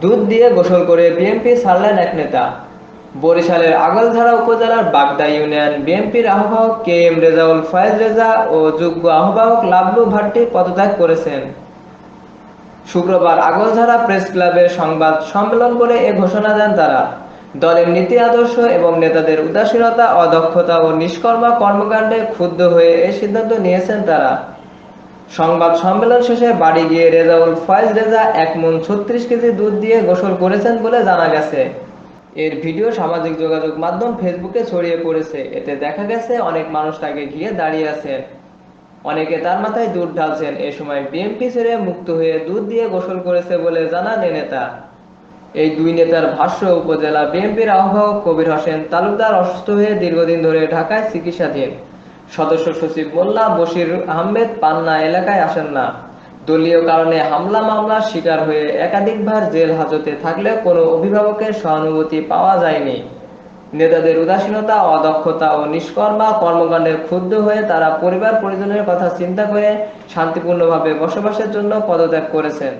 দুধ দিয়ে গোসল করে বিএনপি ছাড়লেন এক নেতা। বরিশালের আগলধারা উপজেলার বাগদা ইউনিয়ন বিএনপির আহ্বায়ক কে এম রেজাউল ফয়েজ রেজা ও যুগ্ম আহ্বায়ক লাবলু ভাট্টি পদত্যাগ করেছেন। শুক্রবার আগলধারা প্রেস ক্লাবের সংবাদ সম্মেলন করে এ ঘোষণা দেন তারা। দলের নীতি আদর্শ এবং নেতাদের উদাসীনতা, অদক্ষতা ও নিষ্কর্মা কর্মকাণ্ডে ক্ষুব্ধ হয়ে এই সিদ্ধান্ত নিয়েছেন তারা। সংবাদ সম্মেলন শেষে বাড়ি গিয়ে রেজাউল ফয়েজ রেজা এক মন ছত্রিশ কেজি দুধ দিয়ে গোসল করেছেন বলে জানা গেছে। এর ভিডিও সামাজিক যোগাযোগ মাধ্যম ফেসবুকে ছড়িয়ে পড়েছে। এতে দেখা গেছে, অনেক মানুষ তাকে ঘিরে দাঁড়িয়ে আছেন অনেকে তার মাথায় দুধ ঢালছেন। এ সময় বিএনপি ছেড়ে মুক্ত হয়ে দুধ দিয়ে গোসল করেছে বলে জানান এ নেতা। এই দুই নেতার ভাষ্য, উপজেলা বিএনপির আহ্বায়ক কবির হোসেন তালুকদার অসুস্থ হয়ে দীর্ঘদিন ধরে ঢাকায় চিকিৎসাধীন। সদস্য সচিব মোল্লা, বশির আহমেদ পান্না এলাকায় আসেন না। দলীয় কারণে হামলা মামলার শিকার হয়ে একাধিকবার জেল হাজতে থাকলেও কোনো অভিভাবকের সহানুভূতি পাওয়া যায়নি। নেতাদের উদাসীনতা, অদক্ষতা ও নিষ্কর্মা কর্মকাণ্ডের ক্ষুব্ধ হয়ে তারা পরিবার পরিজনের কথা চিন্তা করে শান্তিপূর্ণভাবে বসবাসের জন্য পদত্যাগ করেছেন।